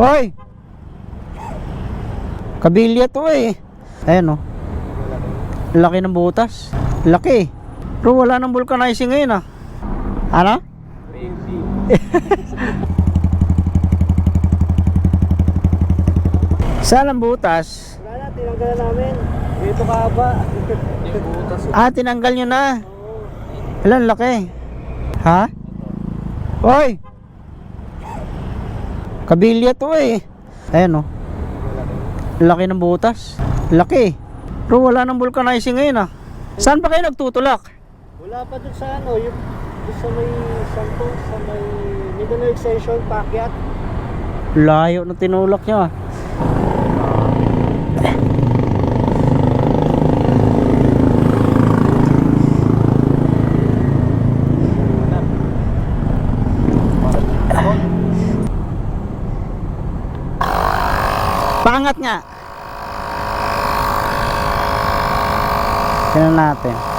Hoy! Kabilya to eh. Ayan oh. Laki ng butas. Laki. Pero wala nang vulcanizing ngayon ah. Ano? Saan ang butas? Wala na, tinanggalan namin. Dito ka ba? Butas. Ah, tinanggal nyo na. Ilan laki? Ha? Hoy! Kabilya to eh. Ayan oh. Laki ng butas. Laki. Pero wala nang vulcanizing ngayon ah. Saan pa kayo nagtutulak? Wala pa dun sa ano, yung sa may santo, sa may Mindanao Extension, Pakyat. Layo na tinulak nyo ah. Pangat nga. Tingnan natin.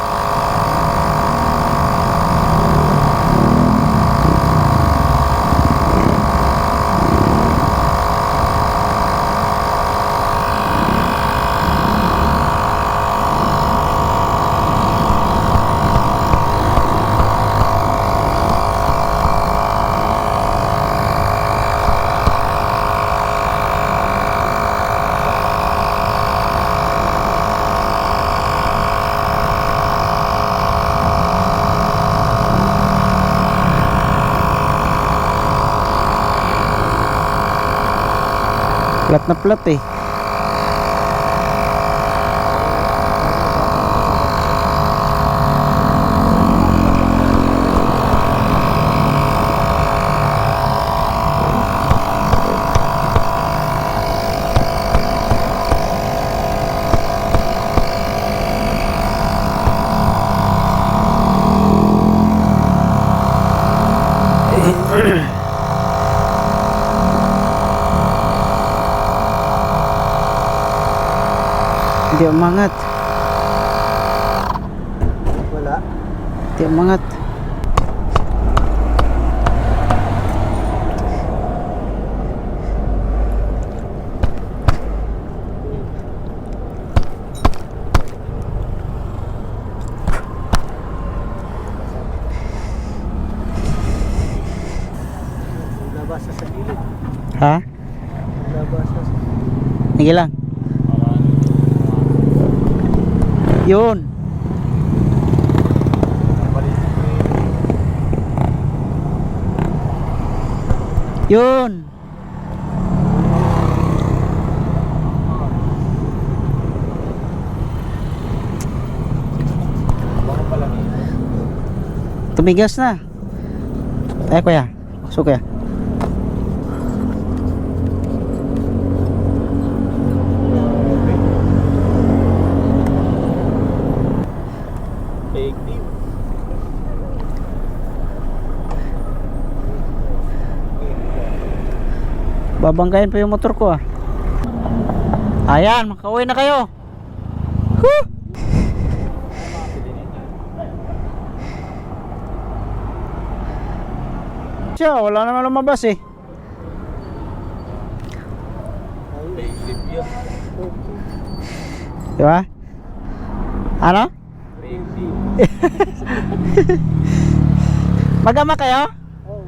Plat na plat eh. Hindi umangat. Wala. Hindi umangat. Labas na sa gilid. Ha? Labas na sa Sige lang. Yun. Yun. Tumigas na. Eh kuya. So kuya. Fake news. Babanggayin pa yung motor ko ah. Ayan, makauwi na kayo. Whew! Siya, wala naman lumabas eh. Fake tip yun. Di ba? Ano? Magama kayo? Oh.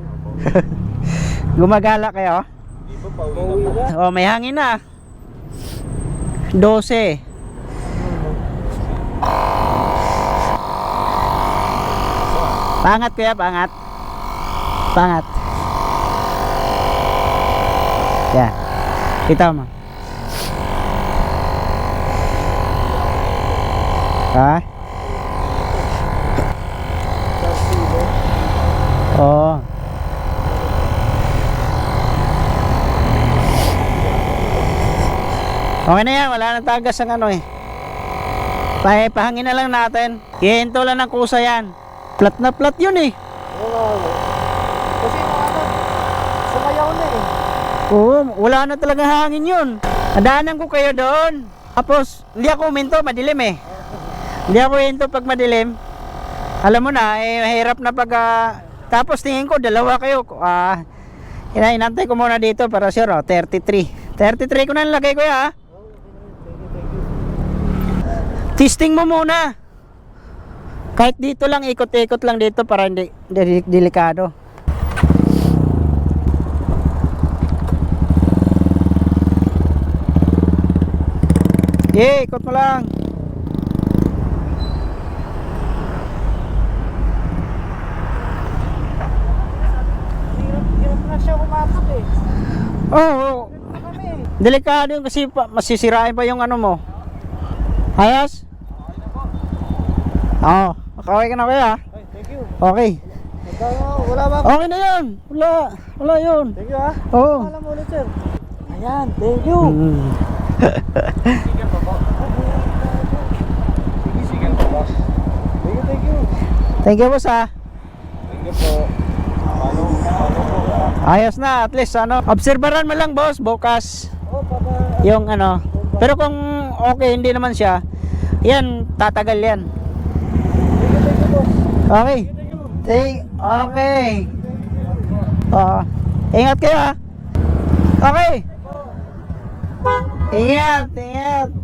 Gumagala kayo? Di ba pauwi na? Oh, may hangin na. 12. Pangat kuya, pangat. Pangat. Yan. Kita mo. Ha? Oo. Okay na yan, wala nang tagas ang ano eh. Pahe, pahangin na lang natin. Hihinto lang ng kusa yan. Plat na plat yun eh. Oo. Kasi ano, sumayaw na eh. Oo, wala na talaga hangin yun. Nadaanan ko kayo doon. Tapos, hindi ako huminto, madilim eh. Hindi ako huminto pag madilim. Alam mo na, eh, mahirap na pag... ah, tapos tingin ko, dalawa kayo. Ah, Ina, inantay ko muna dito para sure, oh, 33. 33 ko na nilagay ko ya. Testing mo muna. Kahit dito lang, ikot-ikot lang dito para hindi, hindi delikado. Yeah, ikot mo lang. Hirap, hirap na siya kumapot eh. Oo, oh, Hirap na kami eh. Delikado yun kasi pa, masisirain pa yung ano mo. Ayos? Oo, okay ka na kaya? Ay, thank you. Okay. Wala ba? Okay na yun. Wala, wala yun. Thank you ha. Oo. Alam mo ulit sir. Ayan, thank you. Mm. Sige po boss. Thank you, thank you. Thank you boss ah. Thank you po. Po? Ayos na, at least ano, obserbaran mo lang boss, bukas. Yung ano. Pero kung okay, hindi naman siya, yan, tatagal yan. Okay. Thank okay. Oo. ingat kayo ah. Okay. Ingat, ingat.